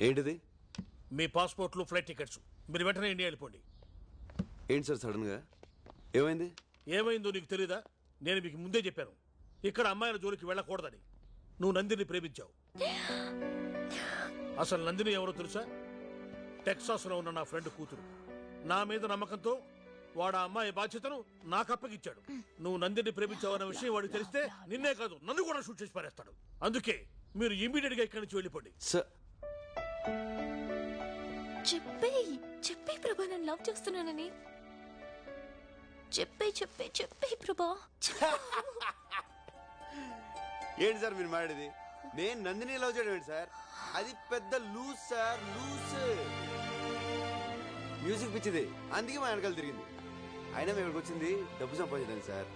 ఏంటిది? మీ పాస్పోర్ట్లు ఫ్లైట్ టికెట్స్. మీరు వెంటనే ఇండియా వెళ్ళిపోండి. ఏంటి సార్ సడన్గా? ఏమైంది? ఏమైందో నీకు తెలీదా? నేను మీకు ముందే చెప్పాను. ఇక్కడ అమ్మాయిల జోలికి వెళ్ళకూడదని. నువ్వు నందిని ప్రేమించావు. అసలు నందిని ఎవరో తెలుసా? టెక్సాస్లో ఉన్న నా ఫ్రెండ్ కూతురు. నా మీద నమ్మకంతో వాడు ఆ అమ్మాయి బాధ్యతను నాకు అప్పగిచ్చాడు. నువ్వు నందిని ప్రేమించావు అన్న విషయం వాడికి తెలిస్తే నిన్నే కాదు నన్ను కూడా షూట్ చేసి పారేస్తాడు. అందుకే మీరు ఇమీడియట్గా ఇక్కడి నుంచి వెళ్ళిపోండి. సార్ చెప్పేయి చెప్పే ప్రభా నేను లవ్ చేస్తున్నానని. చెప్పే చెప్పే చెప్పే ప్రభా ఏంటి సార్ మీరు మాడేది నేను నందిని లవ్ చేయడం ఏంటి సార్? అది పెద్ద లూజ్ సార్ లూజ్ మ్యూజిక్ పిచ్చిది. అందుకే మా వెనకాల తిరిగింది. అయినా మేము ఇక్కడికి వచ్చింది డబ్బు సంపాదించడానికి సార్.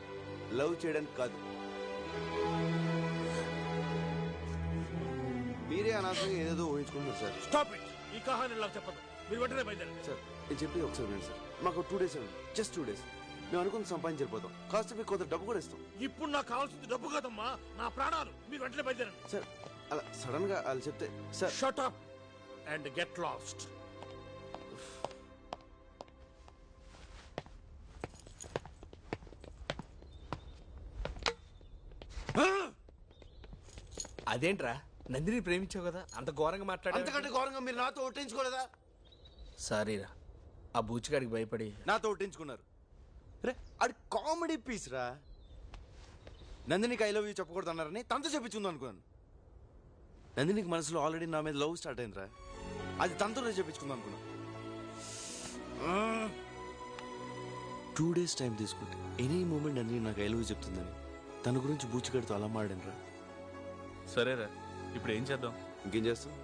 లవ్ చేయడానికి కాదు. అనవసరంగా ఏదేదో ఊహించుకుంటున్నారు సార్. స్టాప్ ఇట్ ఈ కహాని ఇలా చెప్పదు. మీరు వెంటనే బయలుదేరండి. సార్ నేను చెప్పి ఒకసారి వినండి సార్. మాకు two days just two days మేము సంపాదించకపోతాం కాస్త మీకు కొంత డబ్బు కూడా ఇస్తాం. ఇప్పుడు నాకు కావాల్సింది డబ్బు కాదమ్మా నా ప్రాణాలు. మీరు వెంటనే బయలుదేరండి. సార్ అలా సడన్గా వాళ్ళు చెప్తే sir. Shut up and get lost అదేంట్రా? నందిని ప్రేమించావు కదా? అంత ఘోరంగా మాట్లాడా అంతకంటే ఘోరంగా మీరు నాతో ఒట్టించుకోలేదా సారీరా ఆ బూచిగాడికి భయపడి నాతో ఒట్టించుకున్నారు రే అది కామెడీ పీస్ రా. నందినికి ఐ లవ్ యూ చెప్పకూడదు అన్నారని తనతో చెప్పించుకుందాం అనుకున్నాను. నందినికి మనసులో ఆల్రెడీ నా మీద లవ్ స్టార్ట్ అయిందిరా. అది తనతోనే చెప్పించుకుందాం అనుకున్నాను టూ డేస్ టైం తీసుకుంటే ఎనీ మూమెంట్ నందిని నాకు ఐ లవ్ యూ చెప్తుందని తన గురించి బూచిగడితో అలా మాడాను రా సరేరా. ఇప్పుడు ఏం చేద్దాం? ఇంకేం చేస్తాం?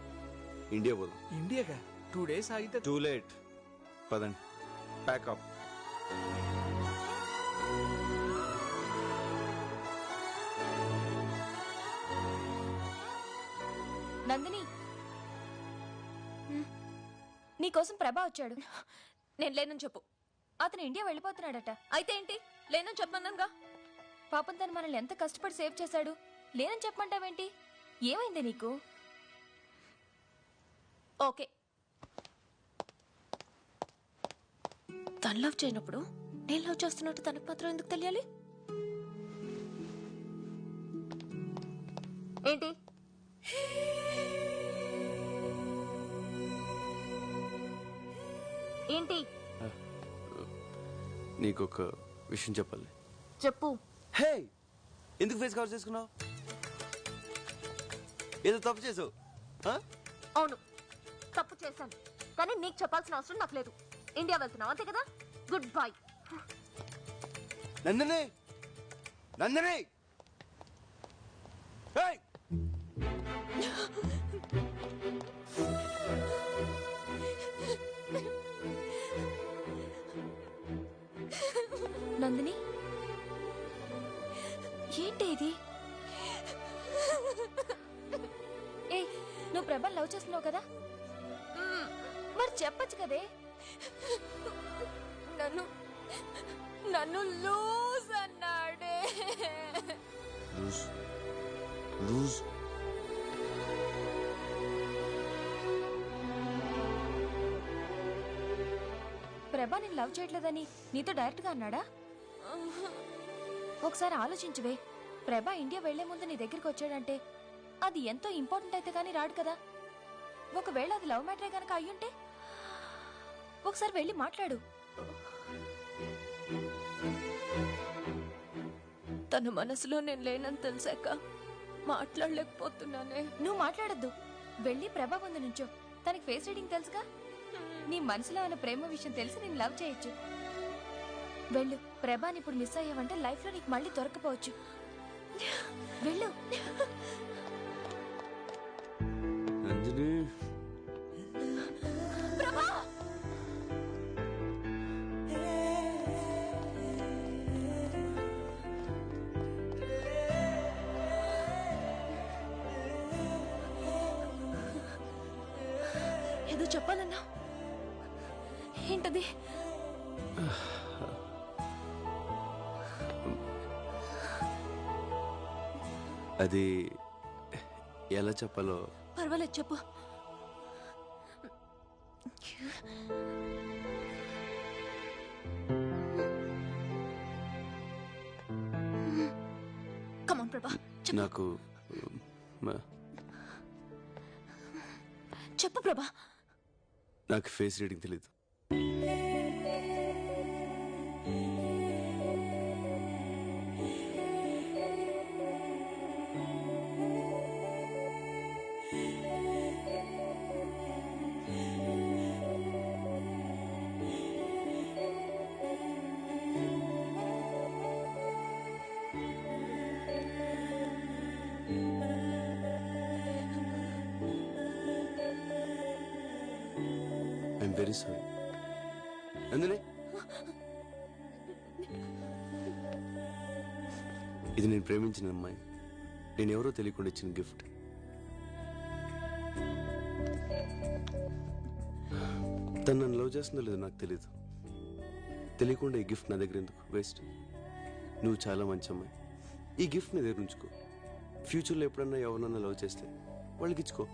ఇండియా పోదాం. ఇండియాగా టూ డేస్ ఆగితే టూ లేట్ పదండి. Pack up Nandini. నీకోసం ప్రభా వచ్చాడు. నేను లేనని చెప్పు. అతను ఇండియా వెళ్ళిపోతున్నాడట. అయితే ఏంటి? లేనని చెప్పమన్నానుగా పాపం తను మనల్ని ఎంత కష్టపడి సేవ్ చేశాడు. లేనని చెప్పమంటావేంటి? ఏమైంది నీకు? ఓకే. తను లవ్ చేయనప్పుడు నేను లవ్ చేస్తున్నట్టు తనకు మాత్రం ఎందుకు తెలియాలి? ఏంటి? ఏంటి? నీకు ఒక విషయం చెప్పాలి. చెప్పు. హే! ఎందుకు ఫేస్ కవర్ చేసుకున్నావు? ఏదో తప్పు చేసావు? అవును. తప్పు చేశాను. కానీ నీకు చెప్పాల్సిన అవసరం నాకు లేదు. ఇండియా వెళ్తున్నావు అంతే కదా? Good bye Nandini! Nandini! Hey! Nandini? Prabhal love చేస్తున్నావు కదా? మరి చెప్పచ్చు కదే. నన్ను నన్ను లూజ్ అన్నాడే. Loose loose. ప్రభా నేను లవ్ చేయట్లేదని నీతో డైరెక్ట్గా అన్నాడా ఒకసారి ఆలోచించువే ప్రభా ఇండియా వెళ్ళే ముందు నీ దగ్గరికి వచ్చాడంటే అది ఎంతో ఇంపార్టెంట్ అయితే కానీ రాడు కదా. ఒకవేళ అది లవ్ మ్యాటరే కనుక అయ్యుంటే ఒకసారి వెళ్ళి మాట్లాడు. తన మనసులో నేను లేనని తెలిసాక మాట్లాడలేకపోతున్నానే. నువ్వు మాట్లాడద్దు. వెళ్ళి ప్రభా ముందు నుంచో. తనకి ఫేస్ రీడింగ్ తెలుసుగా? నీ మనసులో ఉన్న ప్రేమ విషయం తెలిసి నేను లవ్ చేయొచ్చు. వెళ్ళు. ప్రభాని ఇప్పుడు మిస్ అయ్యావంటే లైఫ్లో నీకు మళ్ళీ దొరకపోవచ్చు. వెళ్ళు. ప్రభా! ఏదో చెప్పాలన్నా. ఏంటది? అది ఎలా చెప్పాలో పర్వాలేదు చెప్పు. కమాన్ ప్రభా నాకు మ- చెప్పు ప్రభా నాకు ఫేస్ రీడింగ్ తెలీదు. ఐఎమ్ వెరీ సారీ నందిని ఇది నేను ప్రేమించిన అమ్మాయి. నేను ఎవరో తెలియకుండా ఇచ్చిన గిఫ్ట్ తను నన్ను లవ్ చేస్తుందో లేదో నాకు తెలియదు తెలియకుండా ఈ గిఫ్ట్ నా దగ్గర ఎందుకు? వేస్ట్ నువ్వు చాలా మంచి అమ్మాయి. ఈ గిఫ్ట్ నీ దగ్గర ఉంచుకో. ఫ్యూచర్లో ఎప్పుడన్నా ఎవరినన్నా లవ్ చేస్తే వాళ్ళకి ఇచ్చుకో.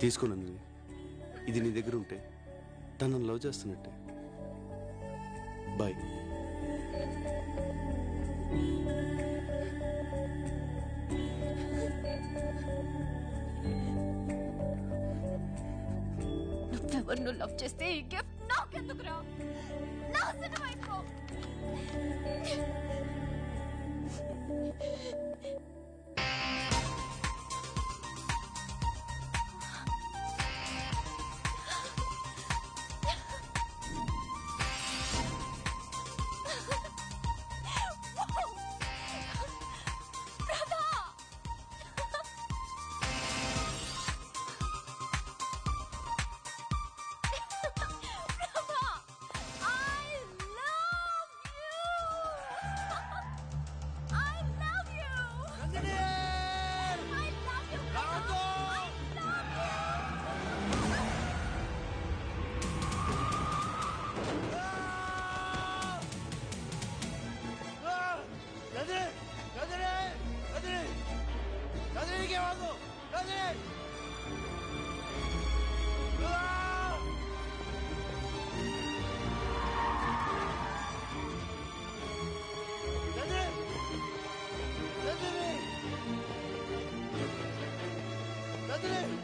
తీసుకోనందిని ఇది నీ దగ్గర ఉంటే తనను లవ్ చేస్తున్నట్టే. బాయ్. నువ్వెవరిను లవ్ చేస్తే ఈ గిఫ్ట్ నాకెందుకురా? నాశనం అయిపో. Hadi! Nedir? Nedir? Nedir?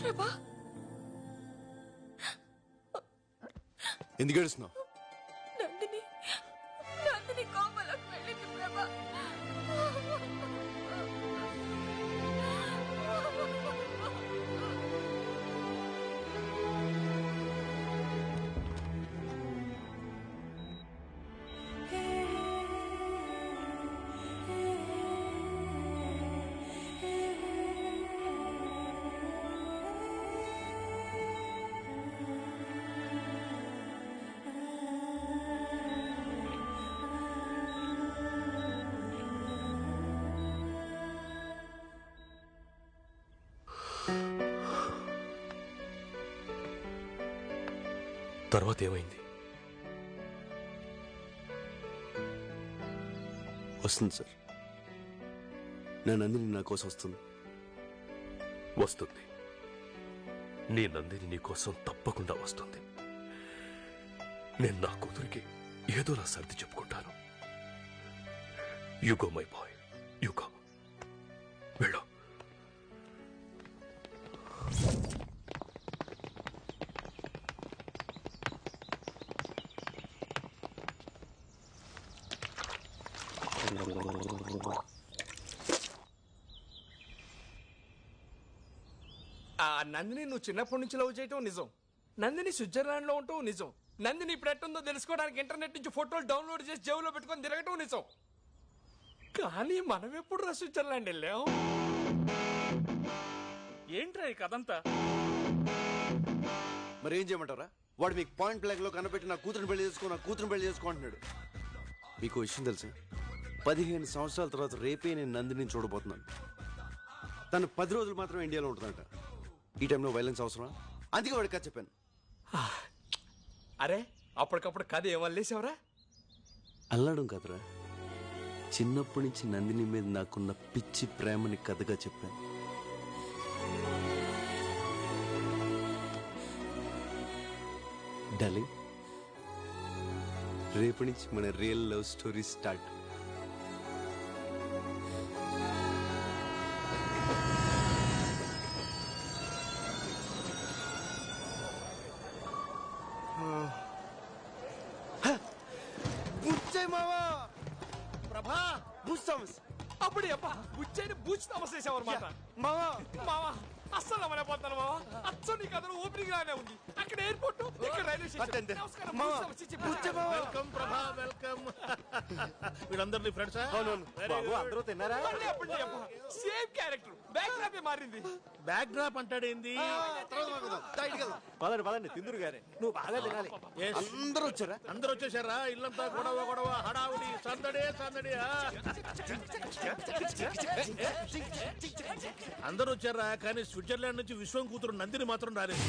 ప్రభా. ఎందుకు ఏడుస్తున్నావు? తర్వాత ఏమైంది? వస్తుంది సార్. నా నందిని నా కోసం వస్తుంది. వస్తుంది. నీ నందిని నీ కోసం తప్పకుండా వస్తుంది. నేను నా కూతురికి ఏదోలా సర్ది చెప్పుకుంటాను. యుగో మై బాయ్ యుగో ఆ నందిని నువ్వు చిన్నప్పటి నుంచి లవ్ చేయటం నిజం. నందిని స్విట్జర్లాండ్లో ఉంటావు నిజం. నందిని ఇప్పుడు ఎట్టుందో తెలుసుకోవడానికి ఇంటర్నెట్ నుంచి ఫోటోలు డౌన్లోడ్ చేసి జేబులో పెట్టుకొని తిరగటం నిజం. కానీ మనం ఎప్పుడు రా స్విట్జర్లాండ్ వెళ్ళాం? ఏంట్రా ఈ కథంతా? మరి ఏం చేయమంటారా వాడు మీకు పాయింట్ బ్లాక్లో కనపెట్టి నా కూతురుని పెళ్ళి చేసుకో నా కూతురుని పెళ్ళి చేసుకో అంటున్నాడు. మీకు విషయం తెలుసా? పదిహేను సంవత్సరాల తర్వాత రేపే నేను నందిని చూడబోతున్నాను. తను పది రోజులు మాత్రం ఇండియాలో ఉంటుందంట. ఈ టైంలో వైలెన్స్ అవసరమా? అందుకే వాడికి కథ చెప్పాను. అరే అప్పటికప్పుడు కథ ఏమల్లేసావరా అల్లాడం కదరా. చిన్నప్పటి నుంచి నందిని మీద నాకున్న పిచ్చి ప్రేమని కథగా చెప్పాను. డార్లింగ్ రేపటి నుంచి మన రియల్ లవ్ స్టోరీ స్టార్ట్ బుచ్చయ్ మావా. ప్రభా బుస్తామస్ అప్పుడు అబ్బా బుచ్చైని బూచి తమసేసావు అనమాట మావా. మావా అస్సలు అమలైపోతాను మావా అచ్చం నీ కథలు ఓపెనింగ్ లానే ఉంది అక్కడ ఎయిర్పోర్ట్ ఇక్కడ రైల్వే. స్టేషన్ నమస్కారం. వెల్కమ్ ప్రభా వెల్కమ్ వీళ్ళందరినీ ఫ్రెండ్సా బాబు అందరూ తిన్నారా సేమ్ క్యారెక్టర్ బ్యాక్ డ్రాప్ మారింది బ్యాక్ డ్రాప్ అంటాడేంది పదండి పదండి తిందురు గారే నువ్వు బాగా తినాలి Yes. అందరూ వచ్చారా అందరూ వచ్చేసారా ఇల్లంతా గొడవ గొడవ హడావుడి సందడే సందడి? అందరూ వచ్చారా కానీ స్విట్జర్లాండ్ నుంచి విశ్వం కూతురు నందిని మాత్రం రాలేదు.